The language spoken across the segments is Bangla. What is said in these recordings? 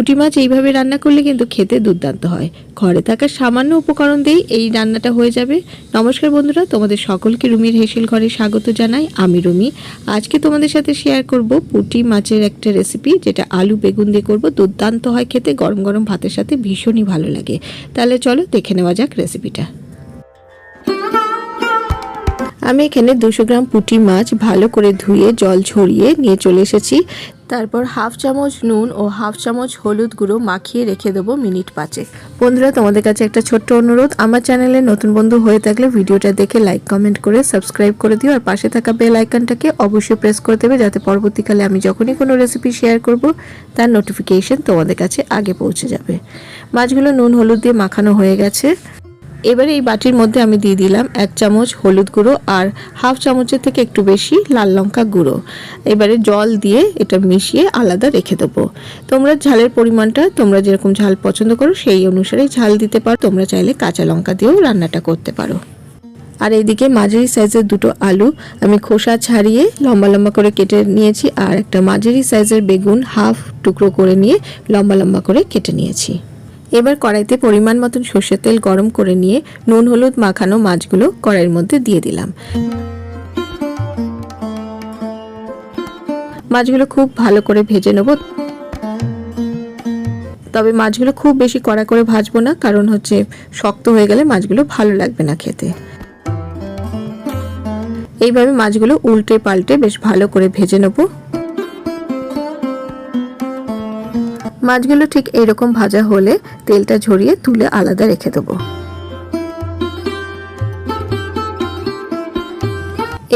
পুঁটি মাছ এইভাবে রান্না করলে কিন্তু খেতে দুর্দান্ত হয়। ঘরে থাকা সামান্য উপকরণ দিয়েই এই রান্নাটা হয়ে যাবে। নমস্কার বন্ধুরা, তোমাদের সকলকে রুমির হেসেল ঘরে স্বাগত জানাই। আমি রুমি। আজকে তোমাদের সাথে শেয়ার করব পুঁটি মাছের একটা রেসিপি যেটা আলু বেগুন দিয়ে করব। দুর্দান্ত হয় খেতে, গরম গরম ভাতের সাথে ভীষণই ভালো লাগে। তাহলে চলো দেখে নেওয়া যাক রেসিপিটা আমি এখানে দুশো গ্রাম পুঁটি মাছ ভালো করে ধুয়ে, জল ঝরিয়ে নিয়ে চলে এসেছি। তারপর হাফ চামচ নুন ও হাফ চামচ হলুদ গুঁড়ো মাখিয়ে রেখে দেবো মিনিট পাঁচে বন্ধুরা, তোমাদের কাছে একটা ছোট্ট অনুরোধ। আমার চ্যানেলে নতুন বন্ধু হয়ে থাকলে ভিডিওটা দেখে লাইক, কমেন্ট করে সাবস্ক্রাইব করে দিও আর পাশে থাকা বেল আইকনটাকে অবশ্যই প্রেস করে দেবে যাতে পরবর্তীকালে আমি যখনই কোনো রেসিপি শেয়ার করব, তার নোটিফিকেশন তোমাদের কাছে আগে পৌঁছে যাবে। মাছগুলো নুন, হলুদ দিয়ে মাখানো হয়ে গেছে। এবারে এই বাটির মধ্যে আমি দিয়ে দিলাম এক চামচ হলুদ গুঁড়ো আর হাফ চামচের থেকে একটু বেশি লাল লঙ্কা গুঁড়ো। এবারে জল দিয়ে এটা মিশিয়ে আলাদা রেখে দেবো। তোমরা ঝালের পরিমাণটা তোমরা যেরকম ঝাল পছন্দ করো সেই অনুসারে ঝাল দিতে পারো। তোমরা চাইলে কাঁচা লঙ্কা দিয়েও রান্নাটা করতে পারো। আর এইদিকে মাঝারি সাইজের দুটো আলু আমি খোসা ছাড়িয়ে লম্বা লম্বা করে কেটে নিয়েছি আর একটা মাঝারি সাইজের বেগুন হাফ টুকরো করে নিয়ে লম্বা লম্বা করে কেটে নিয়েছি। এবার কড়াইতে পরিমাণ মতন সর্ষের তেল গরম করে নিয়ে নুন, হলুদ মাখানো মাছগুলো কড়াইয়ের মধ্যে দিয়ে দিলাম। মাছগুলো খুব ভালো করে ভেজে নেব। তবে মাছগুলো খুব বেশি কড়া করে ভাজবো না, কারণ হচ্ছে শক্ত হয়ে গেলে মাছগুলো ভালো লাগবে না খেতে। এইভাবে মাছগুলো উল্টে পাল্টে বেশ ভালো করে ভেজে নেব। মাছগুলো ঠিক এইরকম ভাজা হলে তেলটা ঝরিয়ে তুলে আলাদা রেখে দেবো।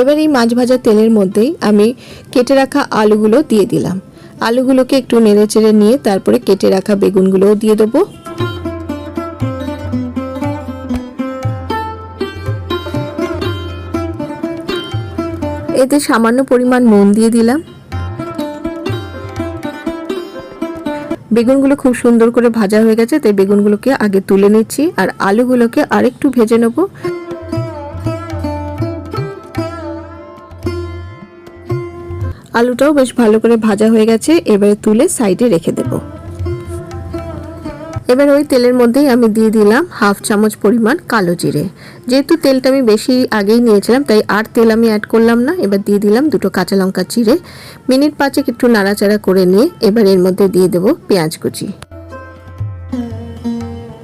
এবার এই মাছ ভাজা তেলের মধ্যেই আমি কেটে রাখা আলুগুলো দিয়ে দিলাম। আলুগুলোকে একটু নেড়ে চেড়ে নিয়ে তারপরে কেটে রাখা বেগুনগুলোও দিয়ে দেবো। এতে সামান্য পরিমাণ নুন দিয়ে দিলাম। বেগুনগুলো খুব সুন্দর করে ভাজা হয়ে গেছে, তাই বেগুনগুলোকে আগে তুলে নিচ্ছি আর আলুগুলোকে আরেকটু ভেজে নেব। আলুটাও বেশ ভালো করে ভাজা হয়ে গেছে, এবারে তুলে সাইডে রেখে দেব। এবার ওই তেলের মধ্যেই আমি দিয়ে দিলাম হাফ চামচ পরিমাণ কালো জিরে। যেহেতু তেলটা আমি বেশি আগেই নিয়েছিলাম, তাই আর তেল আমি অ্যাড করলাম না। এবার দিয়ে দিলাম দুটো কাঁচা লঙ্কা চিড়ে মিনিট পাঁচেক একটু নাড়াচাড়া করে নিয়ে এবার এর মধ্যে দিয়ে দেবো পেঁয়াজ কুচি।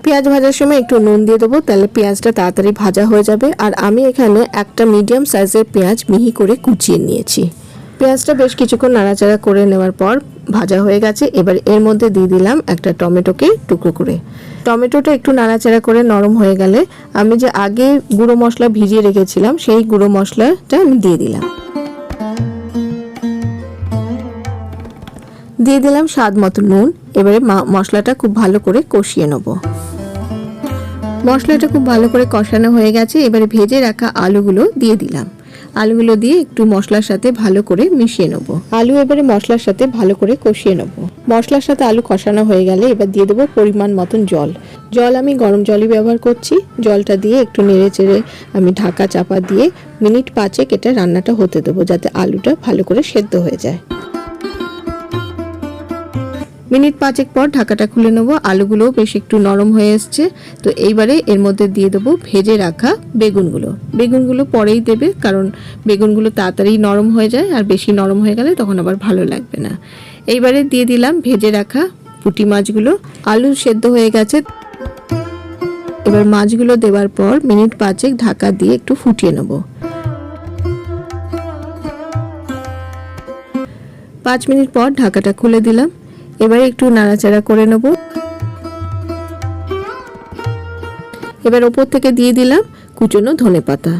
পেঁয়াজ ভাজার সময় একটু নুন দিয়ে দেবো, তাহলে পেঁয়াজটা তাড়াতাড়ি ভাজা হয়ে যাবে। আর আমি এখানে একটা মিডিয়াম সাইজের পেঁয়াজ মিহি করে কুচিয়ে নিয়েছি। পেঁয়াজটা বেশ কিছুক্ষণ নাড়াচাড়া করে নেওয়ার পর ভাজা হয়ে গেছে। এবার এর মধ্যে দিয়ে দিলাম একটা টমেটোকে টুকরো করে। টমেটোটা একটু নাড়াচাড়া করে নরম হয়ে গেলে আমি যে আগে গুঁড়ো মশলা ভিজিয়ে রেখেছিলাম, সেই গুঁড়ো মশলাটা আমি দিয়ে দিলাম। দিয়ে দিলাম স্বাদ মতো নুন। এবারে মশলাটা খুব ভালো করে কষিয়ে নেব। মশলাটা খুব ভালো করে কষানো হয়ে গেছে। এবারে ভেজে রাখা আলুগুলো দিয়ে দিলাম। আলুগুলো দিয়ে একটু মশলার সাথে ভালো করে মিশিয়ে নেব। আলু এবারে মশলার সাথে ভালো করে কষিয়ে নেব। মশলার সাথে আলু কষানো হয়ে গেলে এবার দিয়ে দেবো পরিমাণ মতন জল। জল আমি গরম জলই ব্যবহার করছি। জলটা দিয়ে একটু নেড়ে চেড়ে আমি ঢাকা চাপা দিয়ে মিনিট পাঁচেক এটা রান্নাটা হতে দেবো, যাতে আলুটা ভালো করে সেদ্ধ হয়ে যায়। মিনিট পাঁচেক পর ঢাকাটা খুলে নেব। আলুগুলোও বেশ একটু নরম হয়ে এসছে। তো এইবারে এর মধ্যে দিয়ে দেবো ভেজে রাখা বেগুনগুলো। বেগুনগুলো পরেই দেবে, কারণ বেগুনগুলো তাড়াতাড়ি নরম হয়ে যায় আর বেশি নরম হয়ে গেলে তখন আবার ভালো লাগবে না। এইবারে দিয়ে দিলাম ভেজে রাখা পুঁটি মাছগুলো। আলু সেদ্ধ হয়ে গেছে। এবার মাছগুলো দেওয়ার পর মিনিট পাঁচেক ঢাকা দিয়ে একটু ফুটিয়ে নেব। পাঁচ মিনিট পর ঢাকাটা খুলে দিলাম। এবারে একটু নাড়াচাড়া করে নেব। এবার ওপর থেকে দিয়ে দিলাম কুচনো ধনে পাতা।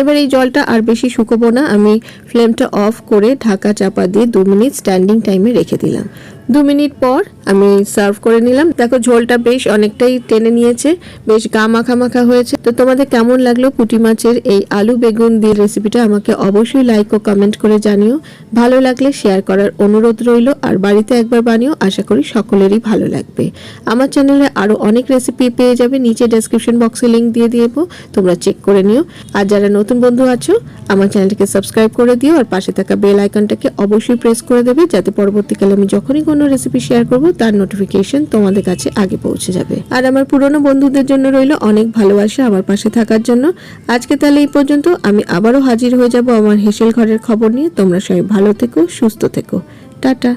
এবার এই জলটা আর বেশি শুকোবো না, আমি ফ্লেমটা অফ করে ঢাকা চাপা দিয়ে দু মিনিট স্ট্যান্ডিং টাইমে রেখে দিলাম। দু মিনিট পর আমি সার্ভ করে নিলাম। দেখো, ঝোলটা বেশ অনেকটাই টেনে নিয়েছে, বেশ গা মাখা মাখা হয়েছে। তো তোমাদের কেমন লাগল পুঁটি মাছের এই আলু বেগুন দিয়ে রেসিপিটা আমাকে অবশ্যই লাইক ও কমেন্ট করে জানিও। ভালো লাগলে শেয়ার করার অনুরোধ রইল, আর বাড়িতে একবার বানিও, আশা করি সকলেরই ভালো লাগবে। আমার চ্যানেলে আরও অনেক রেসিপি পেয়ে যাবে, নিচে ডেসক্রিপশন বক্সে লিঙ্ক দিয়ে দিয়েবো তোমরা চেক করে নিও। আর যারা নতুন বন্ধু আছো, আমার চ্যানেলটিকে সাবস্ক্রাইব করে দিও, আর পাশে থাকা বেল আইকনটাকে অবশ্যই প্রেস করে দেবে, যাতে পরবর্তীকালে আমি যখনই কোনো রেসিপি শেয়ার করব, তার নোটিফিকেশন তোমাদের কাছে আগে পৌঁছে যাবে। আর আমার পুরনো বন্ধুদের জন্য রইল অনেক ভালোবাসা আমার পাশে থাকার জন্য। আজকে তাহলে এই পর্যন্ত, আমি আবারও হাজির হয়ে যাব আমার হেসেল ঘরের খবর নিয়ে। তোমরা সবাই ভালো থেকো, সুস্থ থেকো। টাটা।